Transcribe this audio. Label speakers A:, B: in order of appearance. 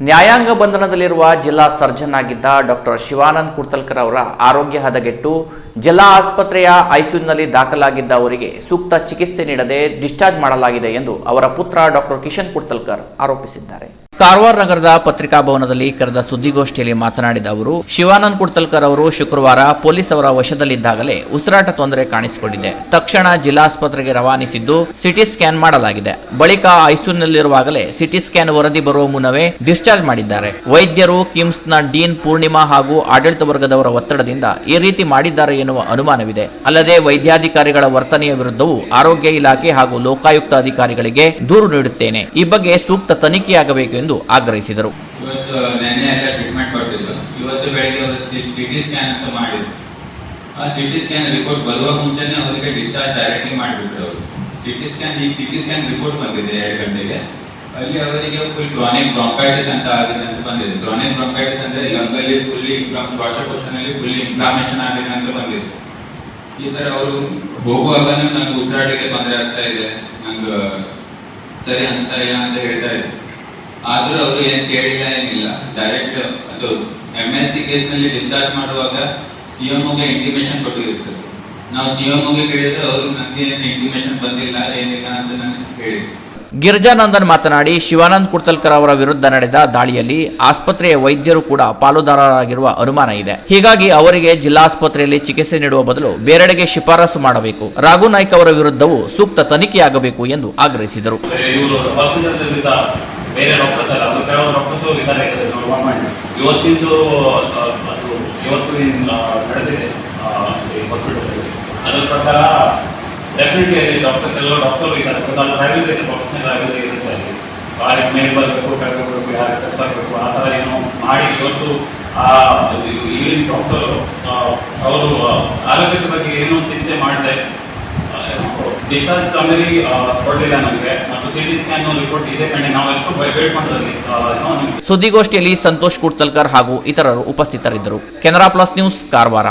A: ನ್ಯಾಯಾಂಗ ಬಂಧನದಲ್ಲಿರುವ ಜಿಲ್ಲಾ ಸರ್ಜನ್ ಆಗಿದ್ದ ಡಾಕ್ಟರ್ ಶಿವಾನಂದ್ ಕುರ್ತಲ್ಕರ್ ಅವರ ಆರೋಗ್ಯ ಹದಗೆಟ್ಟು ಜಿಲ್ಲಾ ಆಸ್ಪತ್ರೆಯ ಐಸಿಯುನಲ್ಲಿ ದಾಖಲಾಗಿದ್ದ ಅವರಿಗೆ ಸೂಕ್ತ ಚಿಕಿತ್ಸೆ ನೀಡದೆ ಡಿಸ್ಚಾರ್ಜ್ ಮಾಡಲಾಗಿದೆ ಎಂದು ಅವರ ಪುತ್ರ ಡಾಕ್ಟರ್ ಕಿಶನ್ ಕುರ್ತಲ್ಕರ್ ಆರೋಪಿಸಿದ್ದಾರೆ. ಕಾರವಾರ ನಗರದ ಪತ್ರಿಕಾ ಭವನದಲ್ಲಿ ಕರೆದ ಸುದ್ದಿಗೋಷ್ಠಿಯಲ್ಲಿ ಮಾತನಾಡಿದ ಅವರು ಶಿವಾನಂದ್ ಕುಡ್ತಲ್ಕರ್ ಅವರು ಶುಕ್ರವಾರ ಪೊಲೀಸ್ ಅವರ ವಶದಲ್ಲಿದ್ದಾಗಲೇ ಉಸಿರಾಟ ತೊಂದರೆ ಕಾಣಿಸಿಕೊಂಡಿದೆ. ತಕ್ಷಣ ಜಿಲ್ಲಾಸ್ಪತ್ರೆಗೆ ರವಾನಿಸಿದ್ದು, ಸಿಟಿ ಸ್ಕ್ಯಾನ್ ಮಾಡಲಾಗಿದೆ. ಬಳಿಕ ಐಸಿಯುನಲ್ಲಿರುವಾಗಲೇ ಸಿಟಿ ಸ್ಕ್ಯಾನ್ ವರದಿ ಬರುವ ಮುನ್ನವೇ ಡಿಸ್ಚಾರ್ಜ್ ಮಾಡಿದ್ದಾರೆ. ವೈದ್ಯರು ಕಿಮ್ಸ್ನ ಡೀನ್ ಪೂರ್ಣಿಮಾ ಹಾಗೂ ಆಡಳಿತ ವರ್ಗದವರ ಒತ್ತಡದಿಂದ ಈ ರೀತಿ ಮಾಡಿದ್ದಾರೆ ಎನ್ನುವ ಅನುಮಾನವಿದೆ. ಅಲ್ಲದೆ ವೈದ್ಯಾಧಿಕಾರಿಗಳ ವರ್ತನೆಯ ವಿರುದ್ಧವೂ ಆರೋಗ್ಯ ಇಲಾಖೆ ಹಾಗೂ ಲೋಕಾಯುಕ್ತ ಅಧಿಕಾರಿಗಳಿಗೆ ದೂರು ನೀಡುತ್ತೇನೆ. ಈ ಬಗ್ಗೆ ಸೂಕ್ತ ತನಿಖೆಯಾಗಬೇಕು ಎಂದು ಆಗ್ರಹಿಸಿದರು.
B: ಇವತ್ತು ನೆನ್ನೆ ಎಲ್ಲ ಟ್ರೀಟ್ಮೆಂಟ್ ಕೊಟ್ಟಿದ್ದು ಇವತ್ತು ಬೆಳಿಗ್ಗೆ ಒಂದು ಸಿಟಿ ಸ್ಕ್ಯಾನ್ ಅಂತ ಮಾಡಿದ್ರು. ಆ ಸಿಟಿ ಸ್ಕ್ಯಾನ್ ರಿಪೋರ್ಟ್ ಬರುವ ಮುಂಚೆನೇ ಅವರಿಗೆ ಡಿಸ್ಚಾರ್ಜ್ ಡೈರೆಕ್ಟ್ಲಿ ಮಾಡಿಬಿಟ್ರು ಅವರು. ಸಿಟಿ ಸ್ಕ್ಯಾನ್ ಈಗ ಸಿಟಿ ಸ್ಕ್ಯಾನ್ ರಿಪೋರ್ಟ್ ಬಂದಿದೆ ಎರಡು ಗಂಟೆಗೆ. ಅಲ್ಲಿ ಅವರಿಗೆ ಫುಲ್ ಕ್ರಾನಿಕ್ ಬ್ರಾಂಕೈಟಿಸ್ ಅಂತ ಆಗಿದೆ ಅಂತ ಬಂದಿದೆ. ಕ್ರಾನಿಕ್ ಬ್ರಾಂಕೈಟಿಸ್ ಅಂದ್ರೆ ಲಂಗಲ್ಲಿ ಇನ್ಫ್ಲಾಮ್ ಶ್ವಾಸಕೋಶನಲ್ಲಿ ಫುಲ್ ಇನ್ಫ್ಲಾಮೇಷನ್ ಆಗಿದೆ ಅಂತ ಬಂದಿದೆ. ಈ ತರ ಅವರು ಹೋಗುವಾಗ ನಂಗೆ ಉಸಿರಾಟಕ್ಕೆ ತೊಂದರೆ ಆಗ್ತಾ ಇದೆ. ನಂಗೆ ಸರಿ ಅನಿಸ್ತಾ ಇಲ್ಲ ಅಂತ ಹೇಳ್ತಾ ಇದ್ರು. ಆದ್ರೂ ಅವರು ಏನ್ ಕೇಳಿಲ್ಲ ಏನಿಲ್ಲ. ಡೈರೆಕ್ಟ್ ಅದು ಎಂ ಎಲ್ ಸಿ ಕೇಸ್ನಲ್ಲಿ ಡಿಸ್ಚಾರ್ಜ್ ಮಾಡುವಾಗ ಸಿ ಎಂ ಓಗೆ ಇಂಟಿಮೇಷನ್ ಕೊಟ್ಟಿರ್ತದೆ ನಾವು ಸಿ ಎಂ ಓಗೆ ಕೇಳಿದ್ರೆ ಅವರು ನನಗೆ ಏನು ಇಂಟಿಮೇಷನ್ ಬಂದಿಲ್ಲ ಏನಿಲ್ಲ ಅಂತ ನಾನು ಹೇಳಿದೆ
A: ಗಿರಿಜಾನಂದನ್ ಮಾತನಾಡಿ ಶಿವಾನಂದ್ ಕುರ್ತಲ್ಕರ್ ಅವರ ವಿರುದ್ಧ ನಡೆದ ದಾಳಿಯಲ್ಲಿ ಆಸ್ಪತ್ರೆಯ ವೈದ್ಯರು ಕೂಡ ಪಾಲುದಾರರಾಗಿರುವ ಅನುಮಾನ ಇದೆ. ಹೀಗಾಗಿ ಅವರಿಗೆ ಜಿಲ್ಲಾಸ್ಪತ್ರೆಯಲ್ಲಿ ಚಿಕಿತ್ಸೆ ನೀಡುವ ಬದಲು ಬೇರೆಡೆಗೆ ಶಿಫಾರಸು ಮಾಡಬೇಕು. ರಾಘು ನಾಯ್ಕ್ ಅವರ ವಿರುದ್ಧವೂ ಸೂಕ್ತ ತನಿಖೆಯಾಗಬೇಕು ಎಂದು ಆಗ್ರಹಿಸಿದರು.
C: ಬೇರೆ ಅಲ್ಲ ಅದು ಕೆಲವು ಡಾಕ್ಟರ್ಸ್ ಇದ್ದಾರೆ ಗವರ್ಮೆಂಟ್ ಇವತ್ತಿಂದು ಅದು ಇವತ್ತು ನಡೆದಿದೆ ಹಾಸ್ಪಿಟಲ್ ಅದರ ಪ್ರಕಾರ ಡೆಫಿನೆಟ್ಲಿ ಅಲ್ಲಿ ಡಾಕ್ಟರ್ ಕೆಲವು ಡಾಕ್ಟರ್ ಇದ್ದಾರೆ ಅದು ಇದೆ ಪ್ರೊಫೆಷನಲ್ ಟ್ರಾವೆಲ್ ಇರುತ್ತೆ ಅಲ್ಲಿ. ಯಾರಿಗೆ ಮೇಲೆ ಬರಬೇಕು ಬರಬೇಕು ಯಾರಿಗೆ ಕೆಲಸ ಆಗಬೇಕು, ಆ ಥರ ಏನೋ ಮಾಡಿ ಇವತ್ತು, ಆ ಇಲ್ಲಿನ ಡಾಕ್ಟರು ಅವರು ಆರೋಗ್ಯದ ಬಗ್ಗೆ ಏನೂ ಚಿಂತೆ ಮಾಡಿದೆ ಡಿಸ್ಚಾರ್ಜ್ ಸಮರಿ ಕೊಡಲಿಲ್ಲ ನಮಗೆ.
A: ಸುದ್ದಿಗೋಷ್ಠಿಯಲ್ಲಿ ಸಂತೋಷ್ ಕುರ್ತಲ್ಕರ್ ಹಾಗೂ ಇತರರು ಉಪಸ್ಥಿತರಿದ್ದರು. Canara plus news Karwar.